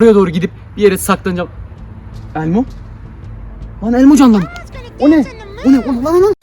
Buraya doğru gidip bir yere saklanacağım. Elmo? Lan Elmo canlan. O ne? O ne? O ne? Lan lan lan.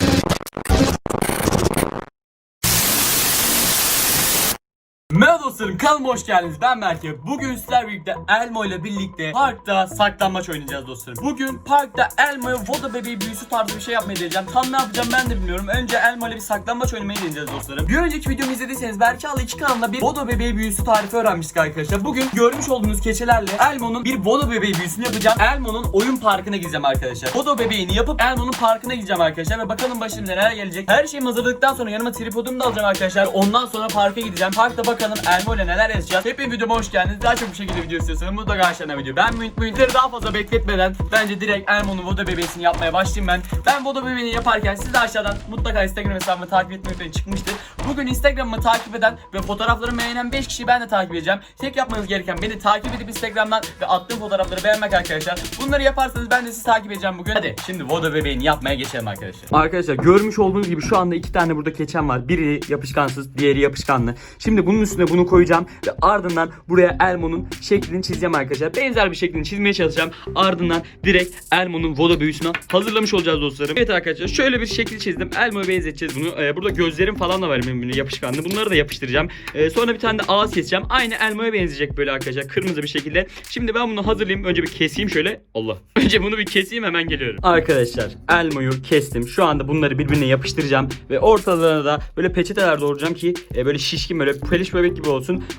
Dostlarım kanalıma hoş geldiniz. Ben Berke. Bugün sizlerle birlikte Elmo ile birlikte parkta saklanmaç oynayacağız dostlarım. Bugün parkta Elmo'ya Voda bebeği büyüsü tarzı bir şey yapmayı deneyeceğim. Tam ne yapacağım ben de bilmiyorum. Önce Elmo ile bir saklanmaç oynamayı deneyeceğiz dostlarım. Bir önceki videomu izlediyseniz Berke Ağlı 2 kanalında bir Voda bebeği büyüsü tarifi öğrenmiştik arkadaşlar. Bugün görmüş olduğunuz keçelerle Elmo'nun bir Voda bebeği büyüsünü yapacağım. Elmo'nun oyun parkına gideceğim arkadaşlar. Voda bebeğini yapıp Elmo'nun parkına gideceğim arkadaşlar ve bakalım başıma neler gelecek. Her şeyimi hazırladıktan sonra yanıma tripodumu da alacağım arkadaşlar. Ondan sonra parka gideceğim. Parkta bakalım Elmo ile neler yazacağız. Hepiniz videoma hoş geldiniz. Daha çok bir şekilde video istiyorsanız mutlaka aşağıdan video. Ben Münt Müntleri daha fazla bekletmeden bence direkt Elmo'nun Voda bebeğini yapmaya başlayayım ben. Ben Voda bebeğini yaparken siz de aşağıdan mutlaka Instagram hesabımı takip etmeyi unutmayın çıkmıştır. Bugün Instagram'ımı takip eden ve fotoğraflarımı beğenen 5 kişiyi ben de takip edeceğim. Tek yapmanız gereken beni takip edip Instagram'dan ve attığım fotoğrafları beğenmek arkadaşlar. Bunları yaparsanız ben de sizi takip edeceğim bugün. Hadi şimdi Voda bebeğini yapmaya geçelim arkadaşlar. Arkadaşlar görmüş olduğunuz gibi şu anda iki tane burada keçem var. Biri yapışkansız, diğeri yapışkanlı. Şimdi bunun üstüne bunu koyacağım ve ardından buraya Elmo'nun şeklini çizeceğim arkadaşlar. Benzer bir şeklini çizmeye çalışacağım. Ardından direkt Elmo'nun Voda büyüsünü hazırlamış olacağız dostlarım. Evet arkadaşlar şöyle bir şekil çizdim. Elmo'ya benzeteceğiz bunu. Ee, burada gözlerim falan da var benim yapışkanlı. Bunları da yapıştıracağım. Ee, sonra bir tane de ağız keseceğim. Aynı Elmo'ya benzeyecek böyle arkadaşlar. Kırmızı bir şekilde. Şimdi ben bunu hazırlayayım. Önce bir keseyim şöyle. Allah. Önce bunu bir keseyim hemen geliyorum. Arkadaşlar Elmo'yu kestim. Şu anda bunları birbirine yapıştıracağım. Ve ortalarına da böyle peçeteler doğrayacağım ki e, böyle şişkin böyle peliş bebek gibi olsun.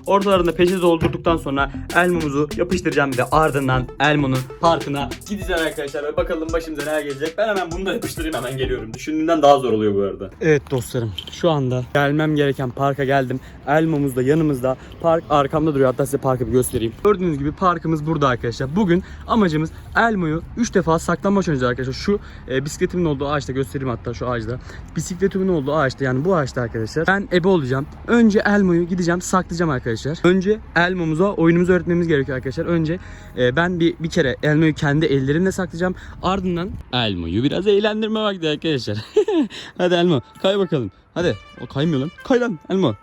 Ortalarında peçete doldurduktan sonra elmomuzu yapıştıracağım ve ardından elmonun parkına gideceğiz arkadaşlar ve bakalım başımıza neler gelecek. Ben hemen bunu da yapıştırayım hemen geliyorum. Düşündüğümden daha zor oluyor bu arada. Evet dostlarım şu anda gelmem gereken parka geldim. Elmomuz da yanımızda. Park arkamda duruyor. Hatta size parkı bir göstereyim. Gördüğünüz gibi parkımız burada arkadaşlar. Bugün amacımız Elmo'yu 3 defa saklanmaç oynayacağız arkadaşlar. Şu e, bisikletimin olduğu ağaçta göstereyim hatta şu ağaçta. Bisikletimin olduğu ağaçta yani bu ağaçta arkadaşlar. Ben ebe olacağım. Önce Elmo'yu gideceğim saklayacağım arkadaşlar. Önce Elmo'muza oyunumuzu öğretmemiz gerekiyor arkadaşlar. Önce e, ben bir bir kere Elmo'yu kendi ellerimle saklayacağım. Ardından Elmo'yu biraz eğlendirme vakti arkadaşlar. Hadi Elmo kay bakalım. Hadi. O kaymıyor lan. Kay lan Elmo.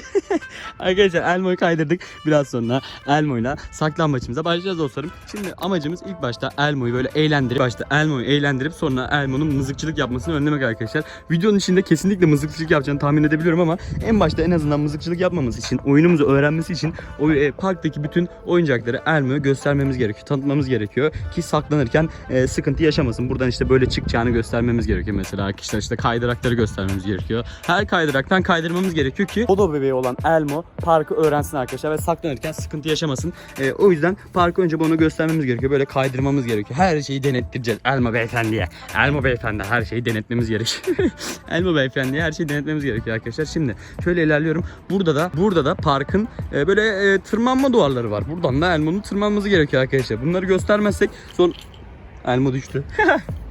Arkadaşlar Elmo'yu kaydırdık. Biraz sonra Elmo'yla saklanmaçımıza başlayacağız dostlarım. Şimdi amacımız ilk başta Elmo'yu böyle eğlendirip başta Elmo'yu eğlendirip sonra Elmo'nun mızıkçılık yapmasını önlemek arkadaşlar. Videonun içinde kesinlikle mızıkçılık yapacağını tahmin edebiliyorum ama en başta en azından mızıkçılık yapmaması için, oyunumuzu öğrenmesi için o e, parktaki bütün oyuncakları Elmo'ya göstermemiz gerekiyor, tanıtmamız gerekiyor ki saklanırken e, sıkıntı yaşamasın. Buradan işte böyle çıkacağını göstermemiz gerekiyor mesela arkadaşlar işte kaydırakları göstermemiz gerekiyor. Her kaydıraktan kaydırmamız gerekiyor ki Bodo bebeği olan Elmo parkı öğrensin arkadaşlar ve saklanırken sıkıntı yaşamasın. E, o yüzden parkı önce bunu göstermemiz gerekiyor. Böyle kaydırmamız gerekiyor. Her şeyi denettireceğiz Elmo beyefendiye. Elmo beyefendi her şeyi denetmemiz gerekiyor. Elmo beyefendiye her şeyi denetmemiz gerekiyor arkadaşlar. Şimdi şöyle ilerliyorum. Burada da burada da parkın e, böyle e, tırmanma duvarları var. Buradan da Elmo'nun tırmanması gerekiyor arkadaşlar. Bunları göstermezsek son Elmo düştü.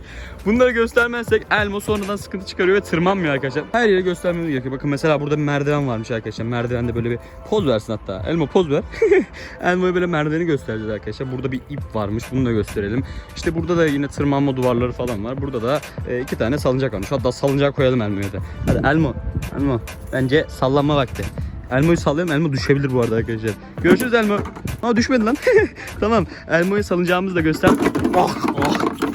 Bunları göstermezsek Elmo sonradan sıkıntı çıkarıyor ve tırmanmıyor arkadaşlar. Her yere göstermemiz gerekiyor. Bakın mesela burada bir merdiven varmış arkadaşlar. Merdivende böyle bir poz versin hatta. Elmo poz ver. Elmo'ya böyle merdiveni göstereceğiz arkadaşlar. Burada bir ip varmış. Bunu da gösterelim. İşte burada da yine tırmanma duvarları falan var. Burada da e, iki tane salıncak varmış. Hatta salıncak koyalım Elmo'ya da. Hadi Elmo. Elmo. Bence sallanma vakti. Elmo'yu sallayalım. Elmo düşebilir bu arada arkadaşlar. Görüşürüz Elmo. Aa düşmedi lan. tamam. Elmo'yu salıncağımızı da göster. Oh, oh.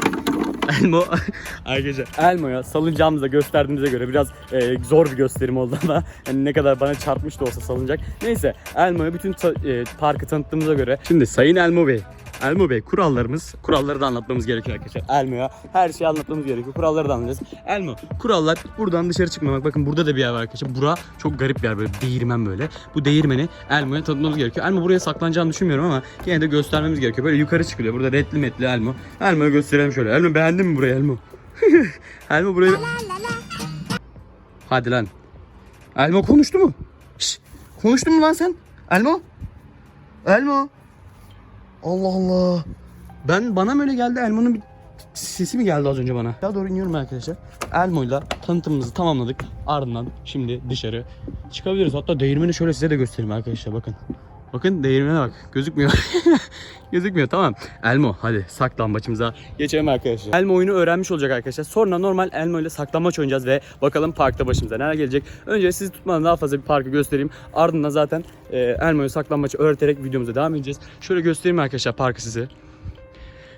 Elmo arkadaşlar Elmo'ya salıncağımızı gösterdiğimize göre biraz e, zor bir gösterim oldu ama hani ne kadar bana çarpmış da olsa salıncak. Neyse Elmo'ya bütün ta- e, parkı tanıttığımıza göre şimdi Sayın Elmo Bey Elmo Bey kurallarımız, kuralları da anlatmamız gerekiyor arkadaşlar. Elmo'ya her şeyi anlatmamız gerekiyor. Kuralları da anlayacağız. Elmo, kurallar buradan dışarı çıkmamak. Bakın burada da bir yer var arkadaşlar. Bura çok garip bir yer böyle değirmen böyle. Bu değirmeni Elmo'ya tanıtmamız gerekiyor. Elmo buraya saklanacağını düşünmüyorum ama yine de göstermemiz gerekiyor. Böyle yukarı çıkılıyor. Burada retli metli Elmo. Elmo'ya gösterelim şöyle. Elmo beğendin mi burayı Elmo? Elmo burayı... Hadi lan. Elmo konuştu mu? Şş, konuştu mu lan sen? Elmo? Elmo? Allah Allah. Ben bana mı öyle geldi? Elmo'nun bir sesi mi geldi az önce bana? Daha doğru iniyorum arkadaşlar. Elmo'yla tanıtımımızı tamamladık. Ardından şimdi dışarı çıkabiliriz. Hatta değirmeni şöyle size de göstereyim arkadaşlar bakın. Bakın değirmene bak. Gözükmüyor. Gözükmüyor tamam. Elmo hadi saklambaçımıza geçelim arkadaşlar. Elmo oyunu öğrenmiş olacak arkadaşlar. Sonra normal Elmo ile saklambaç oynayacağız ve bakalım parkta başımıza neler gelecek. Önce sizi tutmadan daha fazla bir parkı göstereyim. Ardından zaten e, Elmo'yu saklambaçı öğreterek videomuza devam edeceğiz. Şöyle göstereyim arkadaşlar parkı size.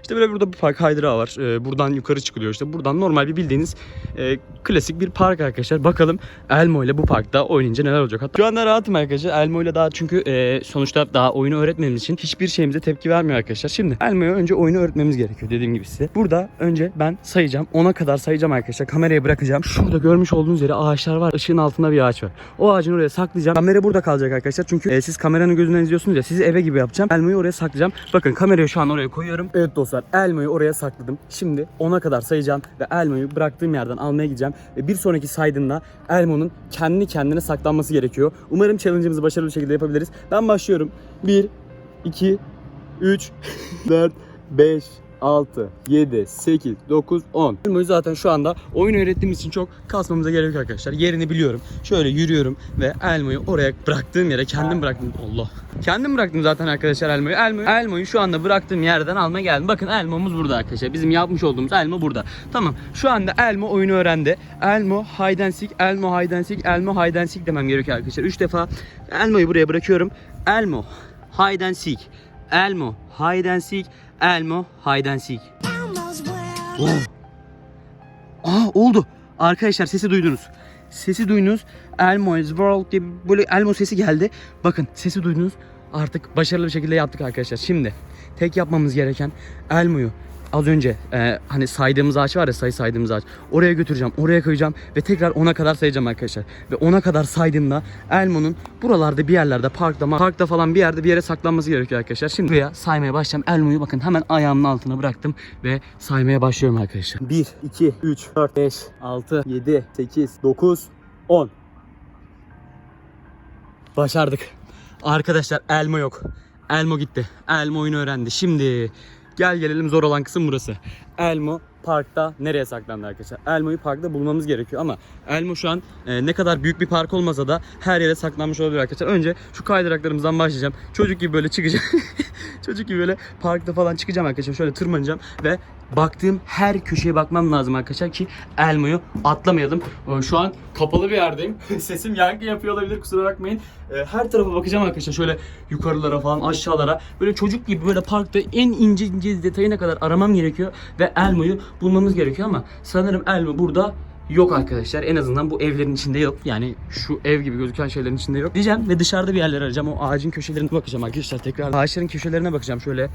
İşte böyle burada bir park kaydırağı var. Ee, buradan yukarı çıkılıyor işte. Buradan normal bir bildiğiniz e, klasik bir park arkadaşlar. Bakalım Elmo ile bu parkta oynayınca neler olacak. Hatta şu anda rahatım arkadaşlar. Elmo ile daha çünkü e, sonuçta daha oyunu öğretmemiz için hiçbir şeyimize tepki vermiyor arkadaşlar. Şimdi Elmo'ya önce oyunu öğretmemiz gerekiyor dediğim gibi size. Burada önce ben sayacağım. Ona kadar sayacağım arkadaşlar. Kamerayı bırakacağım. Şurada görmüş olduğunuz yere ağaçlar var. Işığın altında bir ağaç var. O ağacın oraya saklayacağım. Kamera burada kalacak arkadaşlar. Çünkü e, siz kameranın gözünden izliyorsunuz ya. Sizi eve gibi yapacağım. Elmo'yu oraya saklayacağım. Bakın kamerayı şu an oraya koyuyorum. Evet dostlar Elmo'yu oraya sakladım. Şimdi ona kadar sayacağım ve Elmo'yu bıraktığım yerden almaya gideceğim. Ve bir sonraki saydığımda Elmo'nun kendi kendine saklanması gerekiyor. Umarım challenge'ımızı başarılı bir şekilde yapabiliriz. Ben başlıyorum. 1, 2, 3, 4, 5, 6, 7, 8, 9, 10. Elmo'yu zaten şu anda oyun öğrettiğimiz için çok kasmamıza gerek yok arkadaşlar. Yerini biliyorum. Şöyle yürüyorum ve Elmo'yu oraya bıraktığım yere kendim bıraktım. Allah. Kendim bıraktım zaten arkadaşlar Elmo'yu. Elmo'yu, Elmo'yu şu anda bıraktığım yerden almaya geldim. Bakın Elmo'muz burada arkadaşlar. Bizim yapmış olduğumuz Elmo burada. Tamam. Şu anda Elmo oyunu öğrendi. Elmo hide and seek, Elmo hide and seek, Elmo hide and seek demem gerekiyor arkadaşlar. 3 defa Elmo'yu buraya bırakıyorum. Elmo hide and seek. Elmo hide and seek. Elmo hide and seek. Oh. Aa oldu. Arkadaşlar sesi duydunuz. Sesi duydunuz. Elmo's World diye böyle Elmo sesi geldi. Bakın sesi duydunuz. Artık başarılı bir şekilde yaptık arkadaşlar. Şimdi tek yapmamız gereken Elmo'yu az önce e, hani saydığımız ağaç var ya sayı saydığımız ağaç. Oraya götüreceğim, oraya koyacağım ve tekrar ona kadar sayacağım arkadaşlar. Ve ona kadar saydığımda Elmo'nun buralarda bir yerlerde parkta, parkta falan bir yerde bir yere saklanması gerekiyor arkadaşlar. Şimdi buraya saymaya başlayacağım. Elmo'yu bakın hemen ayağımın altına bıraktım ve saymaya başlıyorum arkadaşlar. 1, 2, 3, 4, 5, 6, 7, 8, 9, 10. Başardık. Arkadaşlar Elmo yok. Elmo gitti. Elmo oyunu öğrendi. Şimdi gel gelelim zor olan kısım burası. Elmo parkta nereye saklandı arkadaşlar? Elmo'yu parkta bulmamız gerekiyor ama Elmo şu an e, ne kadar büyük bir park olmasa da her yere saklanmış olabilir arkadaşlar. Önce şu kaydıraklarımızdan başlayacağım. Çocuk gibi böyle çıkacağım. Çocuk gibi böyle parkta falan çıkacağım arkadaşlar. Şöyle tırmanacağım ve baktığım her köşeye bakmam lazım arkadaşlar ki Elmo'yu atlamayalım. Ee, Şu an kapalı bir yerdeyim. Sesim yankı yapıyor olabilir kusura bakmayın. Ee, Her tarafa bakacağım arkadaşlar. Şöyle yukarılara falan aşağılara. Böyle çocuk gibi böyle parkta en ince ince detayına kadar aramam gerekiyor. Ve Elmo'yu bulmamız gerekiyor ama sanırım Elmo burada yok arkadaşlar. En azından bu evlerin içinde yok. Yani şu ev gibi gözüken şeylerin içinde yok. Diyeceğim ve dışarıda bir yerler arayacağım. O ağacın köşelerine bakacağım arkadaşlar. Tekrar ağaçların köşelerine bakacağım. Şöyle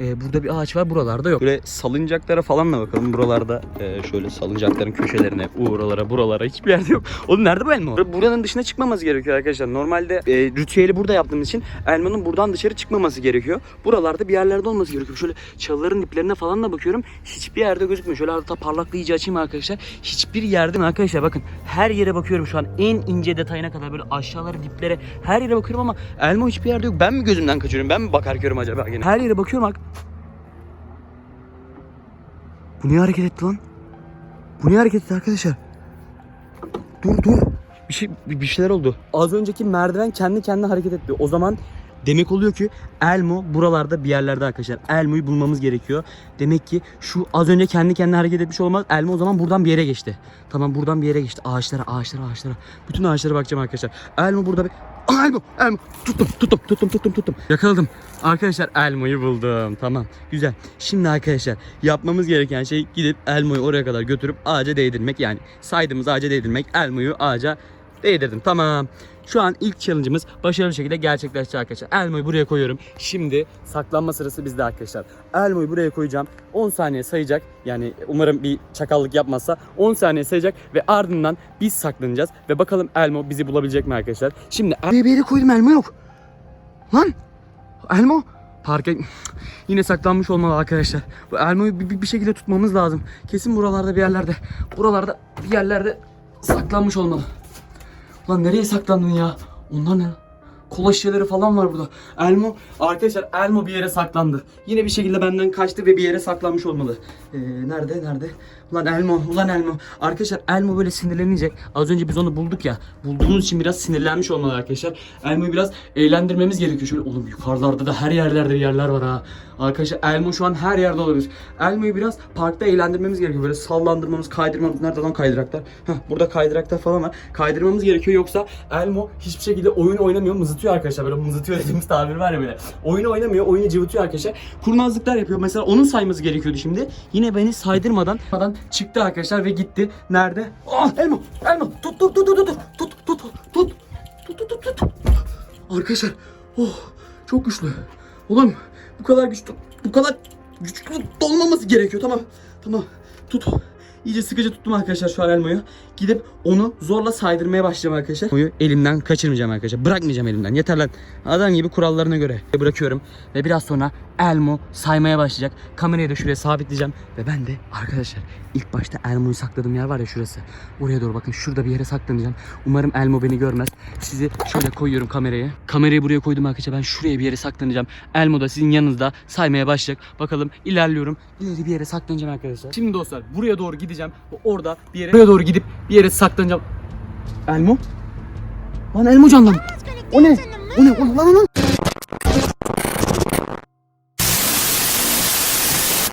e, burada bir ağaç var. Buralarda yok. Böyle salıncaklara falan da bakalım. Buralarda e, şöyle salıncakların köşelerine, buralara, buralara hiçbir yerde yok. Oğlum nerede bu elma? Buranın dışına çıkmaması gerekiyor arkadaşlar. Normalde e, ritüeli burada yaptığımız için elmanın buradan dışarı çıkmaması gerekiyor. Buralarda bir yerlerde olması gerekiyor. Şöyle çalıların diplerine falan da bakıyorum. Hiçbir yerde gözükmüyor. Şöyle hatta parlaklığı iyice açayım arkadaşlar. Hiçbir yerde arkadaşlar bakın her yere bakıyorum şu an en ince detayına kadar böyle aşağılara diplere her yere bakıyorum ama elma hiçbir yerde yok. Ben mi gözümden kaçırıyorum? Ben mi bakar görüyorum acaba gene? Her yere bakıyorum bak. Bu niye hareket etti lan? Bu niye hareket etti arkadaşlar? Dur dur. Bir şey bir şeyler oldu. Az önceki merdiven kendi kendine hareket etti. O zaman demek oluyor ki Elmo buralarda bir yerlerde arkadaşlar. Elmo'yu bulmamız gerekiyor. Demek ki şu az önce kendi kendine hareket etmiş olmaz. Elmo o zaman buradan bir yere geçti. Tamam buradan bir yere geçti. Ağaçlara, ağaçlara, ağaçlara. Bütün ağaçlara bakacağım arkadaşlar. Elmo burada bir... Aa, Elmo, Elmo. Tuttum, tuttum, tuttum, tuttum, tuttum. Yakaladım. Arkadaşlar Elmo'yu buldum. Tamam. Güzel. Şimdi arkadaşlar yapmamız gereken şey gidip Elmo'yu oraya kadar götürüp ağaca değdirmek. Yani saydığımız ağaca değdirmek. Elmo'yu ağaca değdirdim. Tamam. Şu an ilk challenge'ımız başarılı şekilde gerçekleşti arkadaşlar. Elmo'yu buraya koyuyorum. Şimdi saklanma sırası bizde arkadaşlar. Elmo'yu buraya koyacağım. 10 saniye sayacak. Yani umarım bir çakallık yapmazsa 10 saniye sayacak ve ardından biz saklanacağız ve bakalım Elmo bizi bulabilecek mi arkadaşlar. Şimdi bir yere koydum Elmo yok. Lan Elmo parka yine saklanmış olmalı arkadaşlar. Bu Elmo'yu bir- bir şekilde tutmamız lazım. Kesin buralarda bir yerlerde. Buralarda bir yerlerde saklanmış olmalı. Ulan nereye saklandın ya? Onlar ne? Kola şişeleri falan var burada. Elmo, arkadaşlar Elmo bir yere saklandı. Yine bir şekilde benden kaçtı ve bir yere saklanmış olmalı. Ee, nerede, nerede? Ulan Elmo, ulan Elmo. Arkadaşlar Elmo böyle sinirlenince az önce biz onu bulduk ya. Bulduğumuz için biraz sinirlenmiş olmalı arkadaşlar. Elmo'yu biraz eğlendirmemiz gerekiyor. Şöyle oğlum yukarılarda da her yerlerde yerler var ha. Arkadaşlar Elmo şu an her yerde olabilir. Elmo'yu biraz parkta eğlendirmemiz gerekiyor. Böyle sallandırmamız, kaydırmamız. Nerede lan kaydıraklar? Heh, burada kaydıraklar falan var. Kaydırmamız gerekiyor yoksa Elmo hiçbir şekilde oyun oynamıyor. Mızıtıyor arkadaşlar. Böyle mızıtıyor dediğimiz tabir var ya böyle. Oyunu oynamıyor, oyunu cıvıtıyor arkadaşlar. Kurnazlıklar yapıyor. Mesela onun sayması gerekiyordu şimdi. Yine beni saydırmadan çıktı arkadaşlar ve gitti. Nerede? Ah! Elmo! Tut tut tut tut tut tut tut tut tut tut tut tut tut Arkadaşlar oh çok güçlü. Oğlum bu kadar güçlü bu kadar güçlü olmaması gerekiyor tamam. Tamam tut. İyice sıkıcı tuttum arkadaşlar şu an elmayı. Gidip onu zorla saydırmaya başlayacağım arkadaşlar. Elmayı elimden kaçırmayacağım arkadaşlar. Bırakmayacağım elimden. Yeter lan. Adam gibi kurallarına göre bırakıyorum. Ve biraz sonra Elmo saymaya başlayacak. Kamerayı da şuraya sabitleyeceğim. Ve ben de arkadaşlar ilk başta Elmo'yu sakladığım yer var ya şurası. Oraya doğru bakın şurada bir yere saklanacağım. Umarım Elmo beni görmez. Sizi şöyle koyuyorum kamerayı. Kamerayı buraya koydum arkadaşlar. Ben şuraya bir yere saklanacağım. Elmo da sizin yanınızda saymaya başlayacak. Bakalım ilerliyorum. İleri bir yere saklanacağım arkadaşlar. Şimdi dostlar buraya doğru gideceğim. Orada bir yere buraya doğru gidip bir yere saklanacağım. Elmo? Lan Elmo canlandı. O ne? O ne? O ne? Lan lan lan.